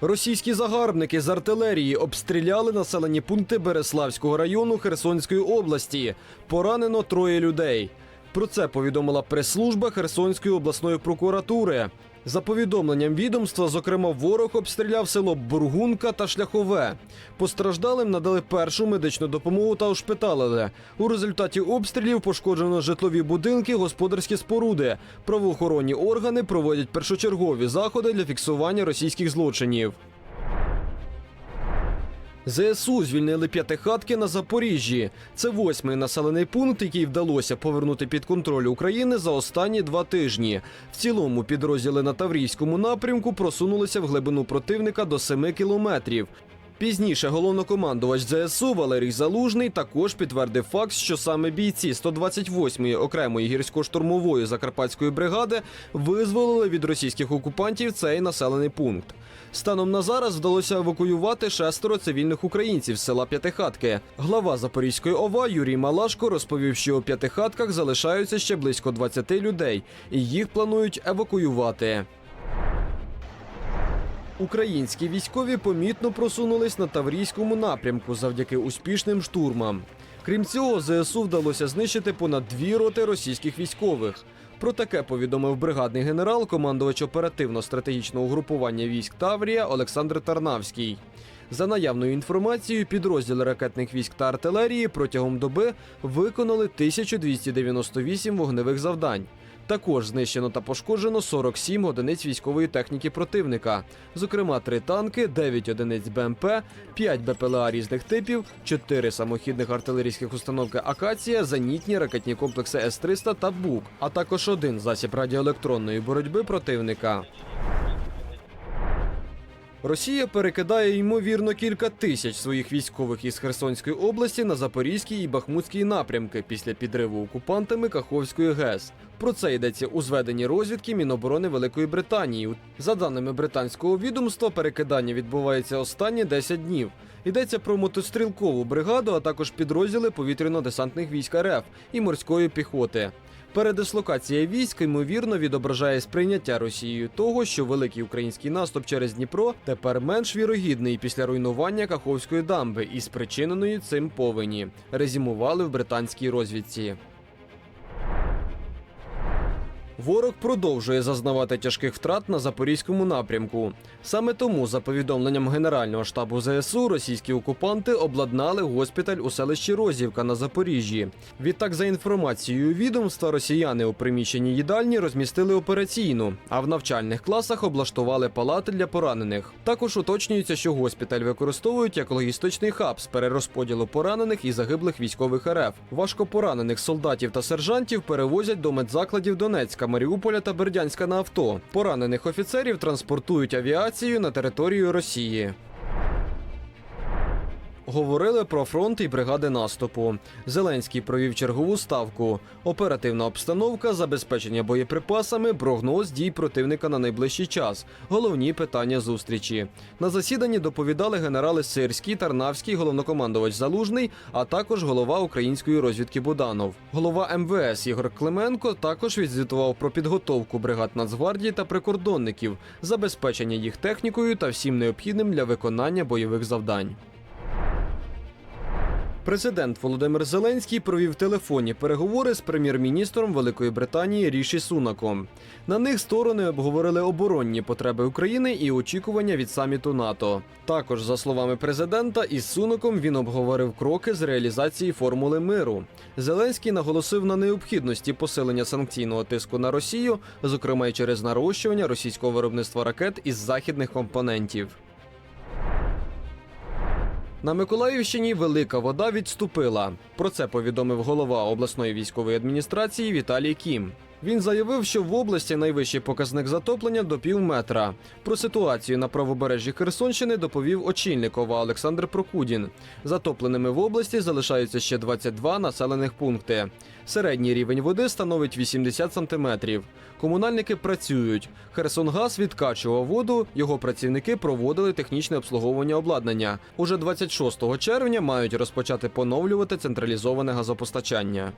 Російські загарбники з артилерії обстріляли населені пункти Береславського району Херсонської області. Поранено троє людей. Про це повідомила прес-служба Херсонської обласної прокуратури. За повідомленням відомства, зокрема, ворог обстріляв село Бургунка та Шляхове. Постраждалим надали першу медичну допомогу та ушпиталили. У результаті обстрілів пошкоджено житлові будинки, господарські споруди. Правоохоронні органи проводять першочергові заходи для фіксування російських злочинів. ЗСУ звільнили п'ятихатки на Запоріжжі. Це восьмий населений пункт, який вдалося повернути під контроль України за останні два тижні. В цілому підрозділи на Таврійському напрямку просунулися в глибину противника до 7 кілометрів. Пізніше головнокомандувач ЗСУ Валерій Залужний також підтвердив факт, що саме бійці 128-ї окремої гірсько-штурмової закарпатської бригади визволили від російських окупантів цей населений пункт. Станом на зараз вдалося евакуювати шестеро цивільних українців з села П'ятихатки. Глава Запорізької ОВА Юрій Малашко розповів, що у п'ятихатках залишаються ще близько 20 людей, і їх планують евакуювати. Українські військові помітно просунулись на Таврійському напрямку завдяки успішним штурмам. Крім цього, ЗСУ вдалося знищити понад дві роти російських військових. Про таке повідомив бригадний генерал, командувач оперативно-стратегічного угрупування військ Таврія Олександр Тарнавський. За наявною інформацією, підрозділи ракетних військ та артилерії протягом доби виконали 1298 вогневих завдань. Також знищено та пошкоджено 47 одиниць військової техніки противника, зокрема 3 танки, 9 одиниць БМП, 5 БПЛА різних типів, 4 самохідних артилерійських установки Акація, зенітні ракетні комплекси С-300 та БУК, а також один засіб радіоелектронної боротьби противника. Росія перекидає ймовірно кілька тисяч своїх військових із Херсонської області на Запорізький і Бахмутський напрямки після підриву окупантами Каховської ГЕС. Про це йдеться у зведенні розвідки Міноборони Великої Британії. За даними британського відомства, перекидання відбувається останні 10 днів. Йдеться про мотострілкову бригаду, а також підрозділи повітряно-десантних військ РФ і морської піхоти. Передислокація військ ймовірно відображає сприйняття Росією того, що великий український наступ через Дніпро тепер менш вірогідний після руйнування Каховської дамби і спричиненої цим повені. Резюмували в британській розвідці. Ворог продовжує зазнавати тяжких втрат на запорізькому напрямку. Саме тому, за повідомленням Генерального штабу ЗСУ, російські окупанти обладнали госпіталь у селищі Розівка на Запоріжжі. Відтак, за інформацією відомства, росіяни у приміщенні їдальні розмістили операційну, а в навчальних класах облаштували палати для поранених. Також уточнюється, що госпіталь використовують як логістичний хаб з перерозподілу поранених і загиблих військових РФ. Важкопоранених солдатів та сержантів перевозять до медзакладів Донецька, Маріуполя та Бердянська на авто. Поранених офіцерів транспортують авіацією на територію Росії. Говорили про фронт і бригади наступу. Зеленський провів чергову ставку. Оперативна обстановка, забезпечення боєприпасами, прогноз дій противника на найближчий час. Головні питання зустрічі. На засіданні доповідали генерали Сирський, Тарнавський, головнокомандувач Залужний, а також голова української розвідки Буданов. Голова МВС Ігор Клименко також відзвітував про підготовку бригад Нацгвардії та прикордонників, забезпечення їх технікою та всім необхідним для виконання бойових завдань. Президент Володимир Зеленський провів телефонні переговори з прем'єр-міністром Великої Британії Ріші Сунаком. На них сторони обговорили оборонні потреби України і очікування від саміту НАТО. Також, за словами президента, із Сунаком він обговорив кроки з реалізації формули миру. Зеленський наголосив на необхідності посилення санкційного тиску на Росію, зокрема й через нарощування російського виробництва ракет із західних компонентів. На Миколаївщині велика вода відступила. Про це повідомив голова обласної військової адміністрації Віталій Кім. Він заявив, що в області найвищий показник затоплення до пів метра. Про ситуацію на правобережжі Херсонщини доповів очільник ОВА Олександр Прокудін. Затопленими в області залишаються ще 22 населених пункти. Середній рівень води становить 80 сантиметрів. Комунальники працюють. Херсонгаз відкачував воду. Його працівники проводили технічне обслуговування обладнання. Уже 26 червня мають розпочати поновлювати централізоване газопостачання.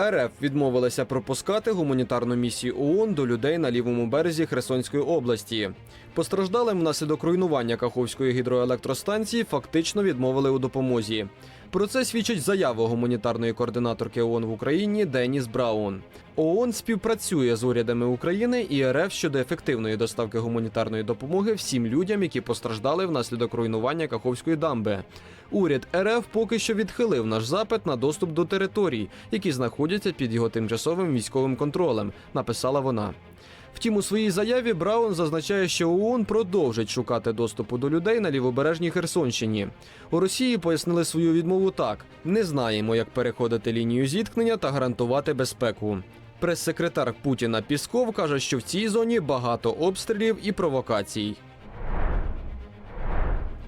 РФ відмовилася пропускати гуманітарну місію ООН до людей на лівому березі Херсонської області. Постраждалим внаслідок руйнування Каховської гідроелектростанції фактично відмовили у допомозі. Про це свідчить заява гуманітарної координаторки ООН в Україні Деніс Браун. ООН співпрацює з урядами України і РФ щодо ефективної доставки гуманітарної допомоги всім людям, які постраждали внаслідок руйнування Каховської дамби. Уряд РФ поки що відхилив наш запит на доступ до територій, які знаходяться під його тимчасовим військовим контролем, написала вона. Втім, у своїй заяві Браун зазначає, що ООН продовжить шукати доступу до людей на лівобережній Херсонщині. У Росії пояснили свою відмову так: не знаємо, як переходити лінію зіткнення та гарантувати безпеку. Прес-секретар Путіна Пісков каже, що в цій зоні багато обстрілів і провокацій.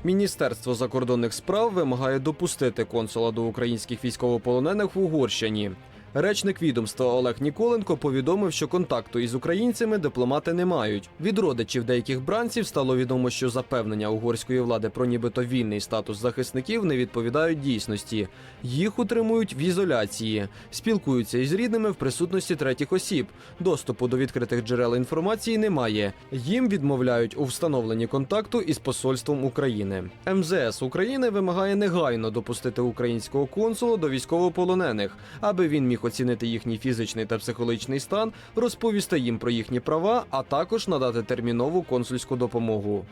Міністерство закордонних справ вимагає допустити консула до українських військовополонених в Угорщині. Речник відомства Олег Ніколенко повідомив, що контакту із українцями дипломати не мають. Від родичів деяких бранців стало відомо, що запевнення угорської влади про нібито вільний статус захисників не відповідають дійсності. Їх утримують в ізоляції, спілкуються із рідними в присутності третіх осіб. Доступу до відкритих джерел інформації немає. Їм відмовляють у встановленні контакту із посольством України. МЗС України вимагає негайно допустити українського консула до військовополонених, аби він міг оцінити їхній фізичний та психологічний стан, розповісти їм про їхні права, а також надати термінову консульську допомогу.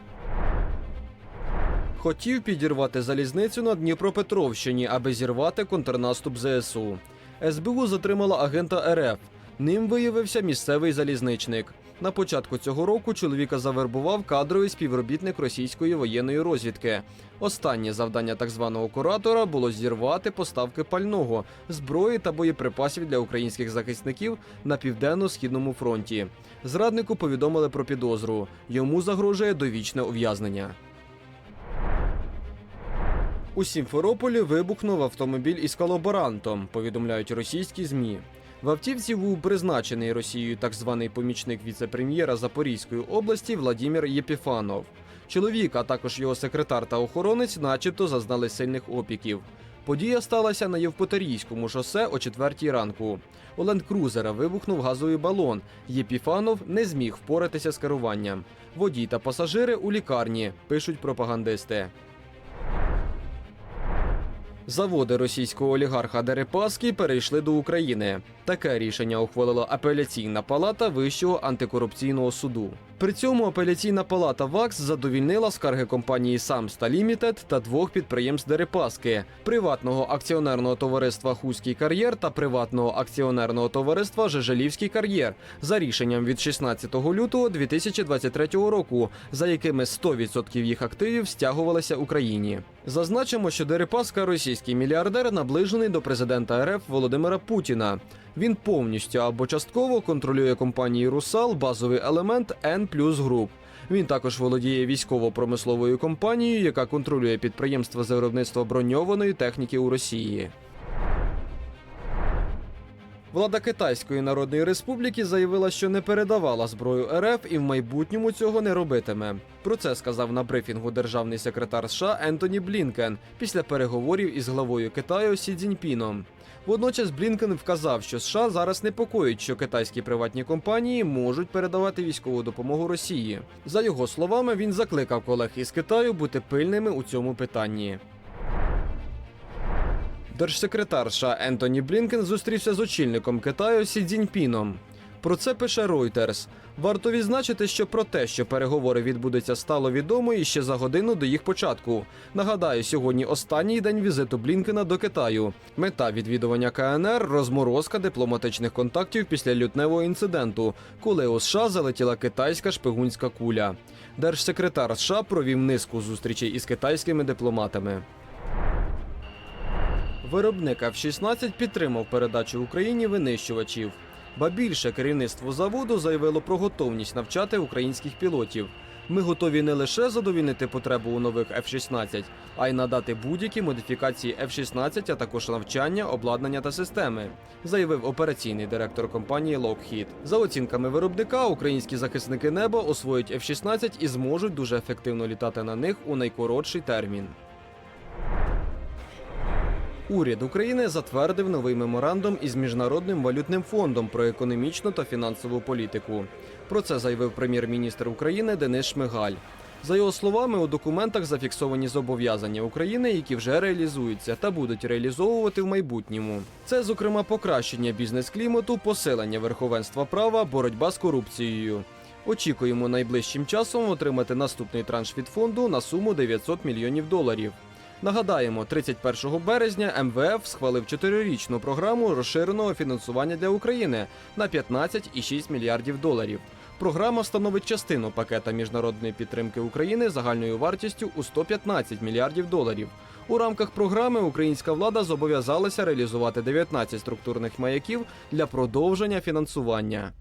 Хотів підірвати залізницю на Дніпропетровщині, аби зірвати контрнаступ ЗСУ. СБУ затримала агента РФ. Ним виявився місцевий залізничник. На початку цього року чоловіка завербував кадровий співробітник російської воєнної розвідки. Останнє завдання так званого куратора було зірвати поставки пального, зброї та боєприпасів для українських захисників на південно-східному фронті. Зраднику повідомили про підозру. Йому загрожує довічне ув'язнення. У Сімферополі вибухнув автомобіль із колаборантом, повідомляють російські змі. В автівці був призначений Росією так званий помічник віце-прем'єра Запорізької області Владімір Єпіфанов. Чоловік, а також його секретар та охоронець, начебто, зазнали сильних опіків. Подія сталася на Євпаторійському шосе о четвертій ранку. У ленд-крузера вибухнув газовий балон. Єпіфанов не зміг впоратися з керуванням. Водій та пасажири у лікарні, пишуть пропагандисти. Заводи російського олігарха Дерипаски перейшли до України. Таке рішення ухвалила апеляційна палата Вищого антикорупційного суду. При цьому апеляційна палата ВАКС задовільнила скарги компанії Самста Лімітед та двох підприємств Дерипаски приватного акціонерного товариства Хуський кар'єр та приватного акціонерного товариства Жежелівський кар'єр за рішенням від 16 лютого 2023 року, за якими 100% їх активів стягувалися Україні. Зазначимо, що Дерипаска російський мільярдер наближений до президента РФ Володимира Путіна. Він повністю або частково контролює компанії Русал базовий елемент N Group. Він також володіє військово-промисловою компанією, яка контролює підприємства з виробництва броньованої техніки у Росії. Влада Китайської Народної Республіки заявила, що не передавала зброю РФ і в майбутньому цього не робитиме. Про це сказав на брифінгу державний секретар США Ентоні Блінкен після переговорів із главою Китаю Сі Цзіньпіном. Водночас Блінкен вказав, що США зараз непокоїть, що китайські приватні компанії можуть передавати військову допомогу Росії. За його словами, він закликав колег із Китаю бути пильними у цьому питанні. Держсекретар США Ентоні Блінкен зустрівся з очільником Китаю Сі Цзіньпіном. Про це пише Reuters. Варто відзначити, що про те, що переговори відбудуться, стало відомо іще за годину до їх початку. Нагадаю, сьогодні останній день візиту Блінкена до Китаю. Мета відвідування КНР розморозка дипломатичних контактів після лютневого інциденту, коли у США залетіла китайська шпигунська куля. Держсекретар США провів низку зустрічей із китайськими дипломатами. Виробник F-16 підтримав передачу Україні винищувачів. Ба більше керівництво заводу заявило про готовність навчати українських пілотів. Ми готові не лише задовільнити потребу у нових F-16, а й надати будь-які модифікації F-16, а також навчання, обладнання та системи, заявив операційний директор компанії Lockheed. За оцінками виробника, українські захисники неба освоють F-16 і зможуть дуже ефективно літати на них у найкоротший термін. Уряд України затвердив новий меморандум із Міжнародним валютним фондом про економічну та фінансову політику. Про це заявив прем'єр-міністр України Денис Шмигаль. За його словами, у документах зафіксовані зобов'язання України, які вже реалізуються та будуть реалізовувати в майбутньому. Це, зокрема, покращення бізнес-клімату, посилення верховенства права, боротьба з корупцією. Очікуємо найближчим часом отримати наступний транш від фонду на суму 900 мільйонів доларів. Нагадаємо, 31 березня МВФ схвалив чотирирічну програму розширеного фінансування для України на 15,6 мільярдів доларів. Програма становить частину пакета міжнародної підтримки України загальною вартістю у 115 мільярдів доларів. У рамках програми українська влада зобов'язалася реалізувати 19 структурних маяків для продовження фінансування.